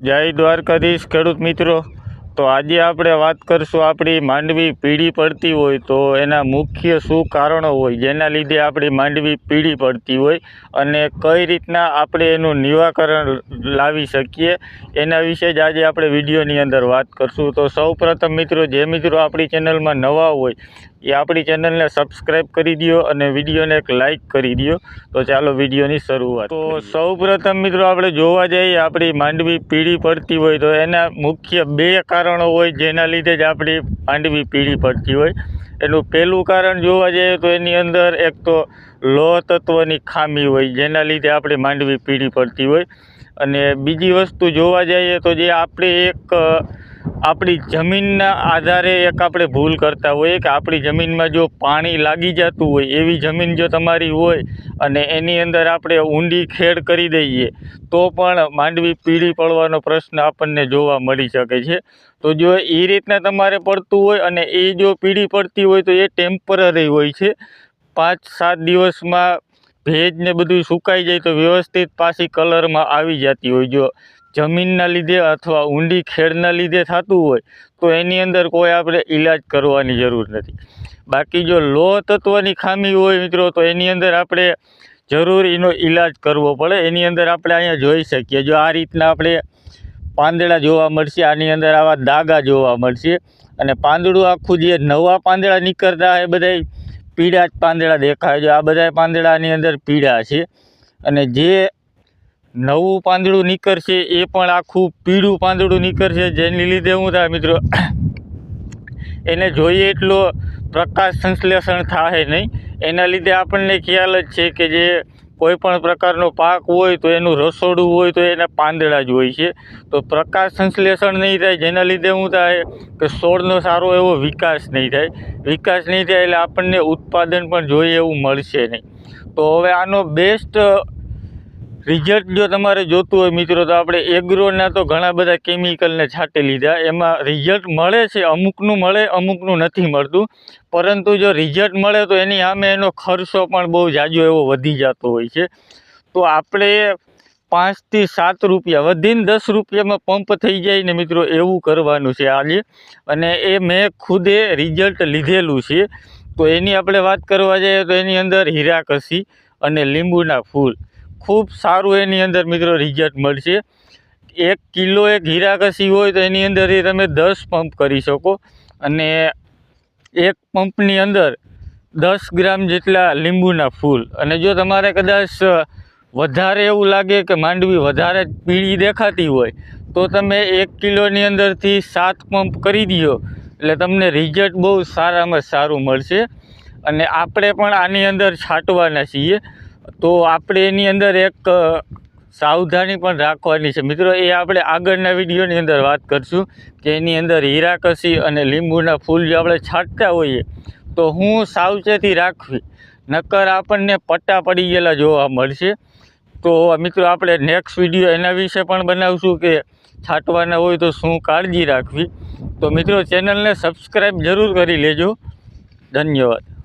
જય દ્વારકાધીશ, ખેડૂત મિત્રો. તો આજે આપણે વાત કરશું આપણી માંડવી પીળી પડતી હોય તો એના મુખ્ય શું કારણો હોય, જેના લીધે આપણી માંડવી પીળી પડતી હોય અને કઈ રીતના આપણે એનું નિવાકરણ લાવી શકીએ, એના વિશે જ આજે આપણે વિડીયોની અંદર વાત કરશું. તો સૌપ્રથમ મિત્રો, જે મિત્રો આપણી ચેનલમાં નવા હોય એ આપણી ચેનલને સબસ્ક્રાઈબ કરી દો અને વિડીયોને એક લાઈક કરી દો તો ચાલો વિડીયોની શરૂઆત તો સૌપ્રથમ મિત્રો આપણે જોવા જઈએ આપણી માંડવી પીળી પડતી હોય તો એના મુખ્ય બે કારણો હોય જેના લીધે જ આપણી માંડવી પીળી પડતી હોય. એનું પહેલું કારણ જોવા જઈએ તો એની અંદર એક તો લોહ તત્વની ખામી હોય જેના લીધે આપણી માંડવી પીળી પડતી હોય. અને બીજી વસ્તુ જોવા જઈએ તો જે આપણે એક આપણી જમીનના આધારે એક આપણે ભૂલ કરતા હોઈએ કે આપણી જમીનમાં જો પાણી લાગી જતું હોય, એવી જમીન જો તમારી હોય અને એની અંદર આપણે ઊંડી ખેડ કરી દઈએ, તો પણ માંડવી પીળી પડવાનો પ્રશ્ન આપણને જોવા મળી શકે છે. તો જો એ રીતના તમારે પડતું હોય અને એ જો પીળી પડતી હોય તો એ ટેમ્પરરી હોય છે. પાંચ સાત દિવસમાં ભેજ ને બધું સુકાઈ જાય તો વ્યવસ્થિત પાછી કલરમાં આવી જતી હોય જો જમીનના લીધે અથવા ઊંડી ખેડના લીધે થતું હોય, તો એની અંદર કોઈ આપણે ઈલાજ કરવાની જરૂર નથી. બાકી જો લોહ તત્વની ખામી હોય મિત્રો, તો એની અંદર આપણે જરૂર એનો ઈલાજ કરવો પડે. એની અંદર આપણે અહીંયા જોઈ શકીએ. જો આ રીતના આપણે પાંદડા જોવા મળશે, આની અંદર આવા દાગા જોવા મળશે. અને પાંદડું આખું જે નવા પાંદડા નીકળતા એ બધા પીળા જ પાંદડા દેખાય. છે આ બધા પાંદડાની અંદર પીળા છે. અને જે નવું પાંદડું નીકળશે એ પણ આખું પીળું પાંદડું નીકળશે જેની લીધે હું થાય મિત્રો. એને જોઈએ એટલો પ્રકાશ સંશ્લેષણ થાય નહીં. એના લીધે આપણને ખ્યાલ જ છે કે જે કોઈ પણ પ્રકારનો પાક હોય તો એનું રસોડું હોય તો એના પાંદડા જ હોય છે. તો પ્રકાશ સંશ્લેષણ નહીં થાય જેના લીધે શું થાય કે છોડનો સારો એવો વિકાસ નહીં થાય. વિકાસ નહીં થાય એટલે આપણને ઉત્પાદન પણ જોઈએ એવું મળશે નહીં. તો હવે આનો બેસ્ટ રિઝલ્ટ જો તમારે જોતું હોય મિત્રો, તો આપણે એગ્રોના તો ઘણા બધા કેમિકલને છાંટી લીધા. એમાં રિઝલ્ટ મળે છે, અમુકનું મળે, અમુકનું નથી મળતું. પરંતુ જો રિઝલ્ટ મળે, તો એની સામે એનો ખર્ચો પણ બહુ જાજો એવો વધી જતો હોય છે. તો આપણે પાંચથી સાત રૂપિયા, વધીને દસ રૂપિયામાં પંપ થઈ જાય ને મિત્રો, એવું કરવાનું છે આજે. અને એ મેં ખુદે રિઝલ્ટ લીધેલું છે. તો એની આપણે વાત કરવા જઈએ તો એની અંદર હીરાકસી અને લીંબુના ફૂલ. ખૂબ સારું એની અંદર મિત્રો રિઝલ્ટ મળશે. એક કિલો એક હીરાકસી હોય તો એની અંદરથી તમે દસ પંપ કરી શકો. અને એક પંપની અંદર દસ ગ્રામ જેટલા લીંબુના ફૂલ. અને જો તમારે કદાચ વધારે એવું લાગે કે માંડવી વધારે પીળી દેખાતી હોય, તો તમે એક કિલોની અંદરથી સાત પંપ કરી દો એટલે તમને રિઝલ્ટ બહુ સારામાં સારું મળશે. અને આપણે પણ આની અંદર છાંટવાના છીએ. તો આપણે એની અંદર એક સાવધાની પણ રાખવાની છે. મિત્રો, એ આપણે આગળના વિડીયોની અંદર વાત કરશું કે એની અંદર હીરાકસી અને લીંબુના ફૂલ જો આપણે છાંટતા હોઈએ, તો હું સાવચેતી રાખવી. નકર આપણને પટ્ટા પડી ગયેલા જોવા મળશે. તો મિત્રો, આપણે નેક્સ્ટ વીડિયો એના વિશે પણ બનાવશું કે છાંટવાના હોય તો શું કાળજી રાખવી. તો મિત્રો, ચેનલને સબસ્ક્રાઈબ જરૂર કરી લેજો. ધન્યવાદ.